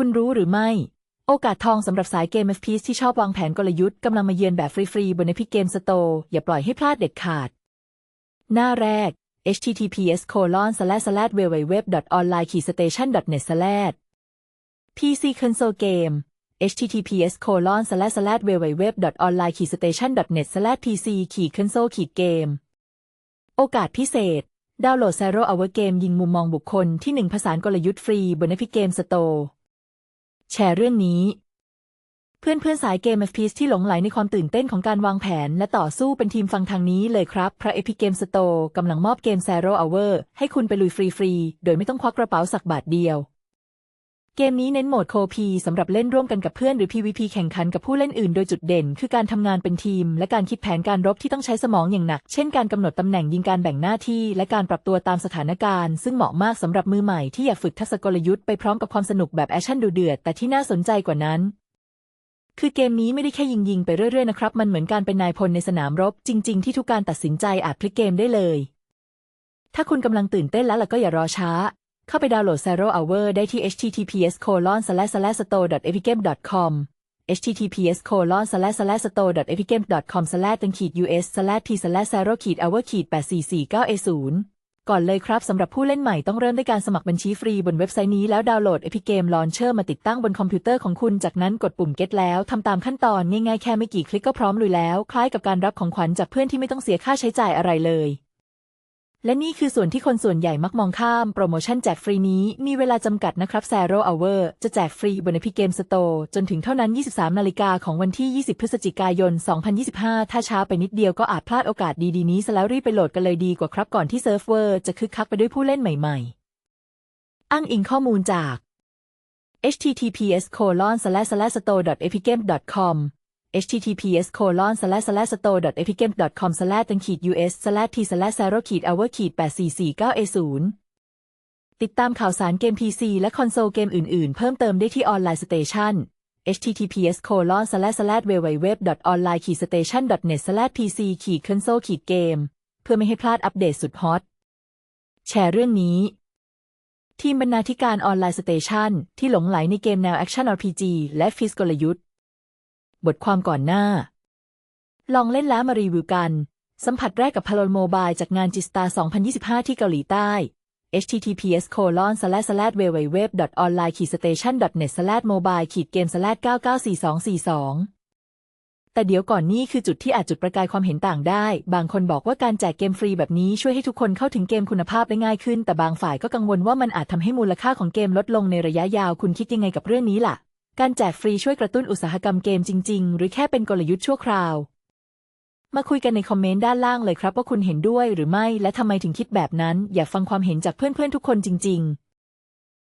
คุณรู้หรือไม่ โอกาสทองสำหรับสายเกม f p ที่ชอบวางแผนกลยุทธ์กำลังมาเยือนแบบฟรีๆ บนในพิเกมสโตร์อย่าปล่อยให้พลาดเด็ดขาด หน้าแรก https colon s l a s l a www online station net slash pc console game https colon s l a s l a www online station net s l a pc ขีด console ขีด game โอกาสพิเศษ ดาวน์โหลด Zero Hour Game ยิงมุมมองบุคคลที่ 1 ผสานกลยุทธ์ฟรีบนในพิเกมสโตร์ แชร์เรื่องนี้ เพื่อนเพื่อนสายเกม FPS ที่หลงไหลในความตื่นเต้นของการวางแผน และต่อสู้เป็นทีมฟังทางนี้เลยครับ พระเอพิเกมสโตกำลังมอบเกม Zero Hour ให้คุณไปลุยฟรีๆ โดยไม่ต้องควักกระเป๋าสักบาทเดียว เกมนี้เน้นโหมดโคพีสำหรับเล่นร่วมกันกับเพื่อนหรือ PVP แข่งขันกับผู้เล่นอื่นโดยจุดเด่น คือการทำงานเป็นทีม และการคิดแผนการรบที่ต้องใช้สมองอย่างหนัก เช่นการกำหนดตำแหน่งยิงการแบ่งหน้าที่ และการปรับตัวตามสถานการณ์ ซึ่งเหมาะมากสำหรับมือใหม่ที่อยากฝึกทักษะกลยุทธ์ไปพร้อมกับความสนุกแบบแอคชั่นดูเดือด แต่ที่น่าสนใจกว่านั้น คือเกมนี้ไม่ได้แค่ยิงยิงๆไปเรื่อยๆนะครับ มันเหมือนการเป็นนายพลในสนามรบ จริง ๆ ที่ทุกการตัดสินใจอาจพลิกเกมได้เลย ถ้าคุณกำลังตื่นเต้นแล้วล่ะก็อย่ารอช้า เข้าไปดาวน์โหลด Zero Hour ได้ที่ https colon slash slash store epicgame com https colon slash slash store epicgame com slash ตังขีด us slash p slash zero ขีด hour ขีด 8449 a 0ก่อนเลยครับสำหรับผู้เล่นใหม่ต้องเริ่มด้วยการสมัครบัญชีฟรีบนเว็บไซต์นี้แล้วดาวน์โหลด Epic Game Launcher มาติดตั้งบนคอมพิวเตอร์ของคุณจากนั้นกดปุ่ม Get แล้วทำตามขั้นตอนง่ายๆแค่ไม่กี่คลิกก็พร้อมลุยแล้ว คล้ายกับการรับของขวัญจากเพื่อนที่ไม่ต้องเสียค่าใช้จ่ายอะไรเลย และนี่คือส่วนที่คนส่วนใหญ่มักมองข้าม โปรโมชั่นแจกฟรีนี้มีเวลาจำกัดนะครับ Zero Hour จะแจกฟรีบน Epic Game Store จนถึงเท่านั้น 23 นาฬิกาของวันที่ 20 พฤศจิกายน 2025 ถ้าช้าไปนิดเดียวก็อาจพลาดโอกาสดีๆนี้ซะแล้วรีบไปโหลดกันเลยดีกว่าครับก่อนที่เซิร์ฟเวอร์จะคึกคักไปด้วยผู้เล่นใหม่ ๆ อ้างอิงข้อมูลจาก https://store.epigame.com https colon slash slash store epigame com slash n us slash t slash zero k hour k 8 4 4 9 a ศูติดตามข่าวสารเกม PC และคอนโซลเกมอื่น ๆ เพิ่มเติมได้ที่ออนไลน์สเตชัน https colon slash slash www online station net slash pc console game เพื่อไม่ให้พลาดอัปเดตสุดฮอต แชร์เรื่องนี้ ทีมบรรณาธิการออนไลน์สเตชันที่หลงไหลในเกมแนวแอคชั่น RPG และฟิสกลยุทธ์ บทความก่อนหน้า ลองเล่นแล้วมารีวิวกัน สัมผัสแรกกับพาโลโมบายจากงานจิสตา2025 ที่เกาหลีใต้ https colon slash slash www online station net slash mobile ขีดเกม slash 994242 แต่เดี๋ยวก่อนนี่คือจุดที่อาจจุดประกายความเห็นต่างได้ บางคนบอกว่าการแจกเกมฟรีแบบนี้ช่วยให้ทุกคนเข้าถึงเกมคุณภาพได้ง่ายขึ้น แต่บางฝ่ายก็กังวลว่ามันอาจทำให้มูลค่าของเกมลดลงในระยะยาว คุณคิดยังไงกับเรื่องนี้ล่ะ การแจกฟรีช่วยกระตุ้นอุตสาหกรรมเกมจริง ๆ หรือแค่เป็นกลยุทธ์ชั่วคราว มาคุยกันในคอมเมนต์ด้านล่างเลยครับว่าคุณเห็นด้วยหรือไม่และทำไมถึงคิดแบบนั้น อยากฟังความเห็นจากเพื่อนๆทุกคนจริง ๆ